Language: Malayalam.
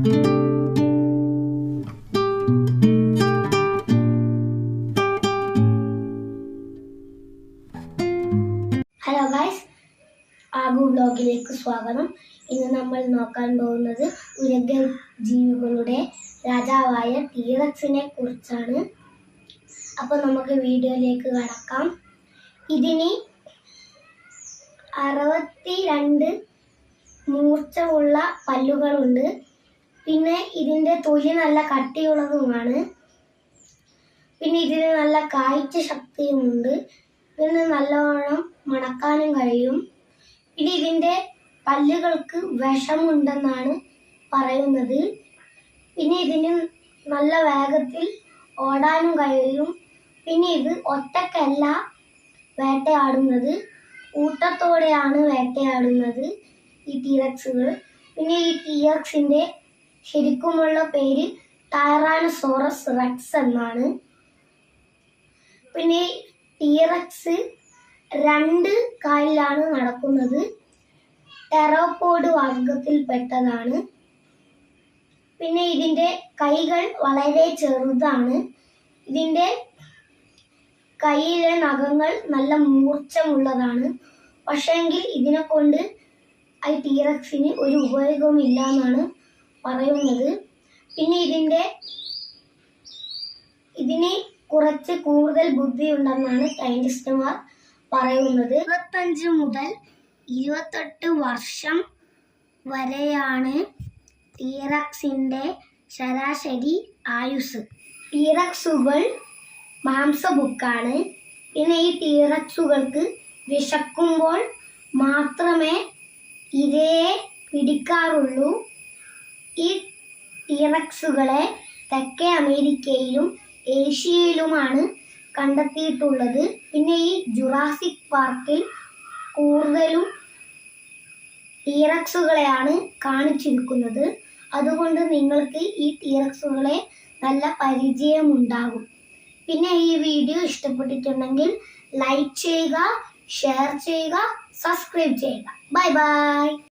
ഹലോ ഗൈസ് ആഗു ബ്ലോഗിലേക്ക് സ്വാഗതം. ഇന്ന് നമ്മൾ നോക്കാൻ പോകുന്നത് ഉരഗ ജീവികളുടെ രാജാവായ ടീറക്സിനെ കുറിച്ചാണ്. അപ്പോൾ നമുക്ക് വീഡിയോയിലേക്ക് കടക്കാം. ഇതിന് അറുപത്തി രണ്ട് മൂർച്ചയുള്ള പല്ലുകളുണ്ട്. പിന്നെ ഇതിന്റെ തൊലി നല്ല കട്ടിയുള്ളതുമാണ്. പിന്നെ ഇതിന് നല്ല കാഴ്ച ശക്തിയുമുണ്ട്. ഇതിന് നല്ലവണ്ണം മണക്കാനും കഴിയും. പിന്നെ ഇതിന്റെ പല്ലുകൾക്ക് വിഷമുണ്ടെന്നാണ് പറയുന്നത്. പിന്നെ ഇതിന് നല്ല വേഗത്തിൽ ഓടാനും കഴിയും. പിന്നെ ഇത് ഒറ്റക്കല്ല വേട്ടയാടുന്നത്. കൂട്ടത്തോടെയാണ് വേട്ടയാടുന്നത് ഈ ടീറക്സുകൾ പിന്നെ ഈ ടീറക്സിന്റെ ശരിക്കുമുള്ള പേര് ടൈറാനസോറസ് റെക്സ് എന്നാണ്. പിന്നെ ടീറക്സ് രണ്ട് കാലിലാണ് നടക്കുന്നത്. ടെറോപോഡ് വർഗത്തിൽപ്പെട്ടതാണ് പിന്നെ ഇതിന്റെ കൈകൾ വളരെ ചെറുതാണ്. ഇതിന്റെ കൈയിലെ നഖങ്ങൾ നല്ല മൂർച്ചമുള്ളതാണ്. പക്ഷേങ്കിൽ ഇതിനെ കൊണ്ട് ഐ ടീറക്സിന് ഒരു ഉപയോഗമില്ല എന്നാണ് പറയുന്നത്. പിന്നെ ഇതിന്റെ ഇതിന് കുറച്ച് കൂടുതൽ ബുദ്ധി ഉണ്ടെന്നാണ് സയന്റിസ്റ്റുമാർ പറയുന്നത്. ഇരുപത്തഞ്ച് മുതൽ ഇരുപത്തെട്ട് വർഷം വരെയാണ് ടീറക്സിന്റെ ശരാശരി ആയുസ് ടീറക്സുകൾ മാംസബുക്കാണ്. പിന്നെ ഈ ടീറക്സുകൾക്ക് വിശക്കുമ്പോൾ മാത്രമേ ഇരയെ പിടിക്കാറുള്ളൂ. ഈ ടീറക്സുകളെ തെക്കേ അമേരിക്കയിലും ഏഷ്യയിലുമാണ് കണ്ടെത്തിയിട്ടുള്ളത്. പിന്നെ ഈ ജുറാസിക് പാർക്കിൽ കൂടുതലും ടീറക്സുകളെയാണ് കാണിച്ചിരിക്കുന്നത്. അതുകൊണ്ട് നിങ്ങൾക്ക് ഈ ടീറക്സുകളെ നല്ല പരിചയമുണ്ടാകും. പിന്നെ ഈ വീഡിയോ ഇഷ്ടപ്പെട്ടിട്ടുണ്ടെങ്കിൽ ലൈക്ക് ചെയ്യുക ഷെയർ ചെയ്യുക സബ്സ്ക്രൈബ് ചെയ്യുക. Bye bye.